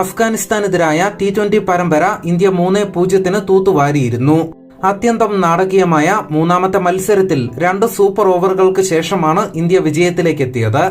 അഫ്ഗാനിസ്ഥാനെതിരായ T twenty പരമ്പര India മൂന്ന് പൂജ്യത്തിന് തൂത്തുവാരിയിരുന്നു. അത്യന്തം നാടകീയമായ മൂന്നാമത്തെ മത്സരത്തിൽ രണ്ട് സൂപ്പർ ഓവറുകൾക്ക് ശേഷമാണ് ഇന്ത്യ വിജയത്തിലേക്ക് എത്തിയത്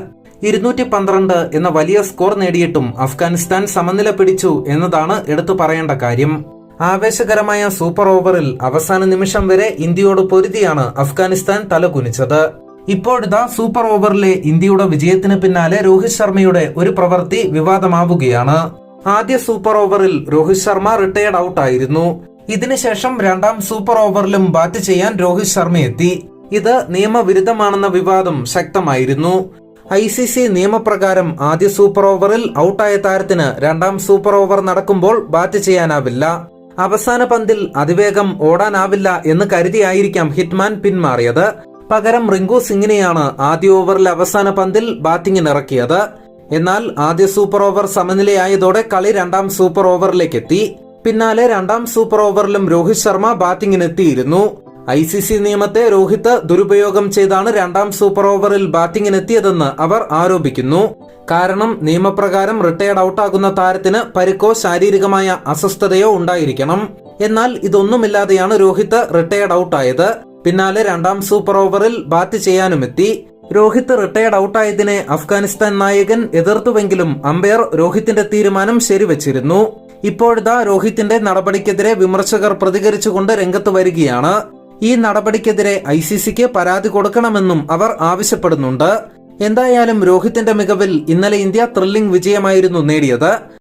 ഇരുന്നൂറ്റി പന്ത്രണ്ട് എന്ന വലിയ സ്കോർ നേടിയിട്ടും അഫ്ഗാനിസ്ഥാൻ സമനില പിടിച്ചു എന്നതാണ് എടുത്തു പറയേണ്ട കാര്യം. ആവേശകരമായ സൂപ്പർ ഓവറിൽ അവസാന നിമിഷം വരെ ഇന്ത്യയോട് പൊരുതിയാണ് അഫ്ഗാനിസ്ഥാൻ തലകുനിച്ചത്. ഇപ്പോഴിതാ സൂപ്പർ ഓവറിലെ ഇന്ത്യയുടെ വിജയത്തിന് പിന്നാലെ രോഹിത് ശർമ്മയുടെ ഒരു പ്രവൃത്തി വിവാദമാവുകയാണ്. ആദ്യ സൂപ്പർ ഓവറിൽ രോഹിത് ശർമ്മ റിട്ടയർഡ് ഔട്ട് ആയിരുന്നു. ഇതിനുശേഷം രണ്ടാം സൂപ്പർ ഓവറിലും ബാറ്റ് ചെയ്യാൻ രോഹിത് ശർമ്മ എത്തി. ഇത് നിയമവിരുദ്ധമാണെന്ന വിവാദം ശക്തമായിരുന്നു. ഐ സി സി നിയമപ്രകാരം ആദ്യ സൂപ്പർ ഓവറിൽ ഔട്ടായ താരത്തിന് രണ്ടാം സൂപ്പർ ഓവർ നടക്കുമ്പോൾ ബാറ്റ് ചെയ്യാനാവില്ല. അവസാന പന്തിൽ അതിവേഗം ഓടാനാവില്ല എന്ന് കരുതിയായിരിക്കാം ഹിറ്റ്മാൻ പിന്മാറിയത്. പകരം റിങ്കു സിംഗിനെയാണ് ആദ്യ ഓവറിൽ അവസാന പന്തിൽ ബാറ്റിംഗിന് ഇറക്കിയത്. എന്നാൽ ആദ്യ സൂപ്പർ ഓവർ സമനിലയായതോടെ കളി രണ്ടാം സൂപ്പർ ഓവറിലേക്ക് എത്തി പിന്നാലെ രണ്ടാം സൂപ്പർ ഓവറിലും രോഹിത് ശർമ്മ ബാറ്റിംഗിനെത്തിയിരുന്നു ഐ സി സി നിയമത്തെ രോഹിത് ദുരുപയോഗം ചെയ്താണ് രണ്ടാം സൂപ്പർ ഓവറിൽ ബാറ്റിംഗിനെത്തിയതെന്ന് അവർ ആരോപിക്കുന്നു. കാരണം നിയമപ്രകാരം റിട്ടയർഡ് ഔട്ടാകുന്ന താരത്തിന് പരിക്കോ ശാരീരികമായ അസ്വസ്ഥതയോ ഉണ്ടായിരിക്കണം. എന്നാൽ ഇതൊന്നുമില്ലാതെയാണ് രോഹിത് റിട്ടയർഡ് ഔട്ടായത് പിന്നാലെ രണ്ടാം സൂപ്പർ ഓവറിൽ ബാറ്റ് ചെയ്യാനുമെത്തി. രോഹിത് റിട്ടയർഡ് ഔട്ടായതിനെ അഫ്ഗാനിസ്ഥാൻ നായകൻ എതിർത്തുവെങ്കിലും അമ്പയർ രോഹിത്തിന്റെ തീരുമാനം ശരിവച്ചിരുന്നു. ഇപ്പോഴതാ രോഹിത്തിന്റെ നടപടിക്കെതിരെ വിമർശകർ പ്രതികരിച്ചുകൊണ്ട് രംഗത്ത് വരികയാണ്. ഈ നടപടിക്കെതിരെ ഐ സി സിക്ക് പരാതി കൊടുക്കണമെന്നും അവർ ആവശ്യപ്പെടുന്നുണ്ട്. എന്തായാലും രോഹിത്തിന്റെ മികവിൽ ഇന്നലെ ഇന്ത്യ ത്രില്ലിംഗ് വിജയമായിരുന്നു നേടിയത്.